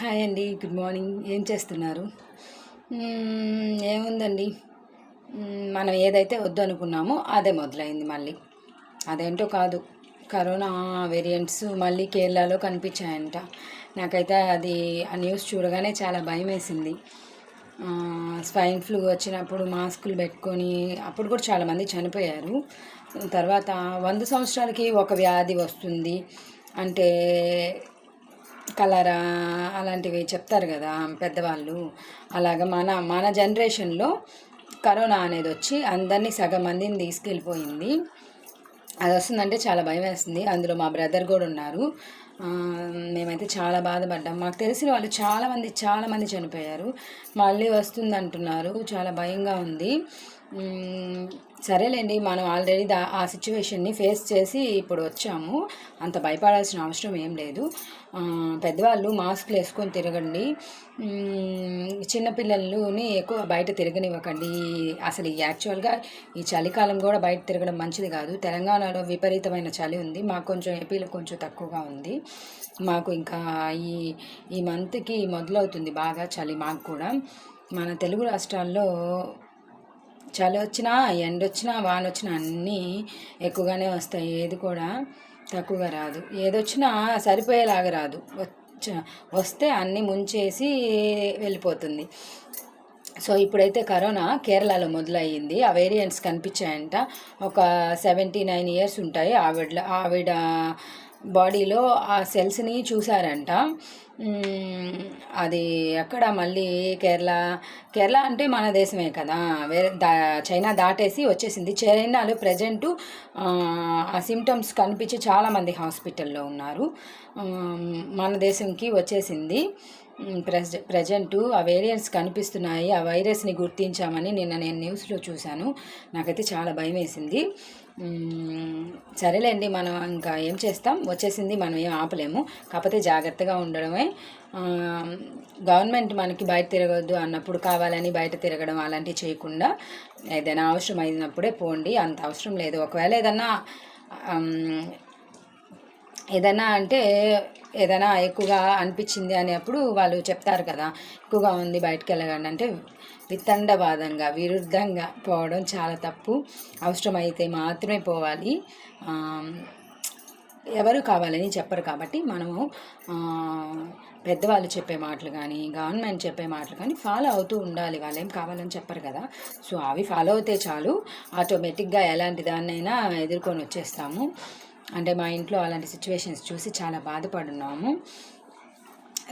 Hi అండి good morning. ఏం చేస్తున్నారు? ఏముందండి? మనం ఏదైతే వద్దు అనుకున్నామో అదే మొదలైంది మళ్ళీ. అదేంటో కాదు. కరోనా వేరియంట్స్ మళ్ళీ కేరళలో కనిపించాయంట. నాకైతే అది ఆ న్యూస్ చూడగానే చాలా భయం వేసింది స్వైన్ ఫ్లూ వచ్చినప్పుడు మాస్కులు పెట్టుకొని అప్పుడు కూడా చాలామంది చనిపోయారు. తర్వాత వంద సంవత్సరాలకి ఒక వ్యాధి వస్తుంది. అంటే కలరా అలాంటివి చెప్తారు కదా పెద్దవాళ్ళు. అలాగ మన మన జనరేషన్లో కరోనా అనేది వచ్చి అందరినీ సగం మందిని తీసుకెళ్ళిపోయింది. అది వస్తుందంటే చాలా భయం వేస్తుంది. అందులో మా బ్రదర్ కూడా ఉన్నారు. మేమైతే చాలా బాధపడ్డాం. మాకు తెలిసిన వాళ్ళు చాలామంది చాలామంది చనిపోయారు. మళ్ళీ వస్తుంది అంటున్నారు చాలా భయంగా ఉంది. సరేలేండి మనం ఆల్రెడీ దా ఆ సిచ్యువేషన్ని ఫేస్ చేసి ఇప్పుడు వచ్చాము. అంత భయపడాల్సిన అవసరం ఏం లేదు. పెద్దవాళ్ళు మాస్క్లు వేసుకొని తిరగండి. చిన్నపిల్లలని ఎక్కువ బయట తిరగనివ్వకండి. అసలు ఈ యాక్చువల్గా ఈ చలికాలం కూడా బయట తిరగడం మంచిది కాదు. తెలంగాణలో విపరీతమైన చలి ఉంది. మాకు కొంచెం ఏపీలో కొంచెం తక్కువగా ఉంది. మాకు ఇంకా ఈ ఈ మంత్కి మొదలవుతుంది బాగా చలి మాకు కూడా. మన తెలుగు రాష్ట్రాల్లో చలి వచ్చినా ఎండ వచ్చినా వాన వచ్చినా అన్నీ ఎక్కువగానే వస్తాయి. ఏది కూడా తక్కువగా రాదు. ఏదొచ్చినా సరిపోయేలాగా రాదు. వచ్చ వస్తే అన్నీ ముంచేసి వెళ్ళిపోతుంది. సో ఇప్పుడైతే కరోనా కేరళలో మొదలయ్యింది. ఆ వేరియంట్స్ కనిపించాయంట. ఒక సెవెంటీ నైన్ ఇయర్స్ ఉంటాయి. ఆవిడ ఆవిడ బాడీలో ఆ సెల్స్ని చూసారంట అది ఎక్కడ మళ్ళీ కేరళ? కేరళ అంటే మన దేశమే కదా. వేరే దా చైనా దాటేసి వచ్చేసింది. చైనాలో ప్రజెంట్ ఆ సిమ్టమ్స్ కనిపించి చాలామంది హాస్పిటల్లో ఉన్నారు. మన దేశంకి వచ్చేసింది. ప్రెజె ప్రజెంటు ఆ వేరియంట్స్ కనిపిస్తున్నాయి. ఆ వైరస్ని గుర్తించామని నిన్న నేను న్యూస్లో చూశాను. నాకైతే చాలా భయం వేసింది సరేలేండి మనం ఇంకా ఏం చేస్తాం? వచ్చేసింది మనం ఏం ఆపలేము. కాకపోతే జాగ్రత్తగా ఉండడమే. గవర్నమెంట్ మనకి బయట తిరగొద్దు అన్నప్పుడు కావాలని బయట తిరగడం అలాంటివి చేయకుండా ఏదైనా అవసరం అయినప్పుడే పోండి అంత అవసరం లేదు. ఒకవేళ ఏదన్నా ఏదైనా అంటే ఏదైనా ఎక్కువగా అనిపించింది అనేప్పుడు వాళ్ళు చెప్తారు కదా ఎక్కువగా ఉంది బయటకు వెళ్ళకండి అంటే వితండవాదంగా విరుద్ధంగా పోవడం చాలా తప్పు. అవసరమైతే మాత్రమే పోవాలి. ఎవరు కావాలని చెప్పరు కాబట్టి మనము పెద్దవాళ్ళు చెప్పే మాటలు కానీ గవర్నమెంట్ చెప్పే మాటలు కానీ ఫాలో అవుతూ ఉండాలి. వాళ్ళు ఏం కావాలని చెప్పరు కదా. సో అవి ఫాలో అవుతే చాలు. ఆటోమేటిక్గా ఎలాంటి దాన్నైనా ఎదుర్కొని వచ్చేస్తాము. అంటే మా ఇంట్లో అలాంటి సిచ్యువేషన్స్ చూసి చాలా బాధపడున్నాము.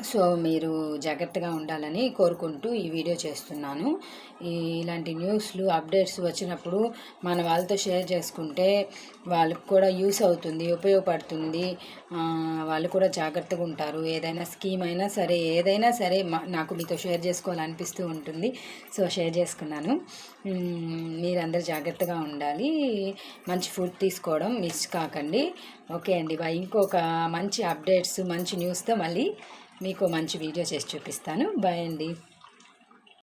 సో మీరు జాగ్రత్తగా ఉండాలని కోరుకుంటూ ఈ వీడియో చేస్తున్నాను. ఇలాంటి న్యూస్లు అప్డేట్స్ వచ్చినప్పుడు మన వాళ్ళతో షేర్ చేసుకుంటే వాళ్ళకు కూడా యూస్ అవుతుంది ఉపయోగపడుతుంది. వాళ్ళు కూడా జాగ్రత్తగా ఉంటారు. ఏదైనా స్కీమ్ అయినా సరే ఏదైనా సరే మా- నాకు మీతో షేర్ చేసుకోవాలనిపిస్తూ ఉంటుంది. సో షేర్ చేసుకున్నాను. మీరందరూ జాగ్రత్తగా ఉండాలి. మంచి ఫుడ్ తీసుకోవడం మిస్ కాకండి. ఓకే అండి. బై. ఇంకొక మంచి అప్డేట్స్ మంచి న్యూస్తో మళ్ళీ మీకు మంచి వీడియో చేసి చూపిస్తాను. బాయ్ అండి.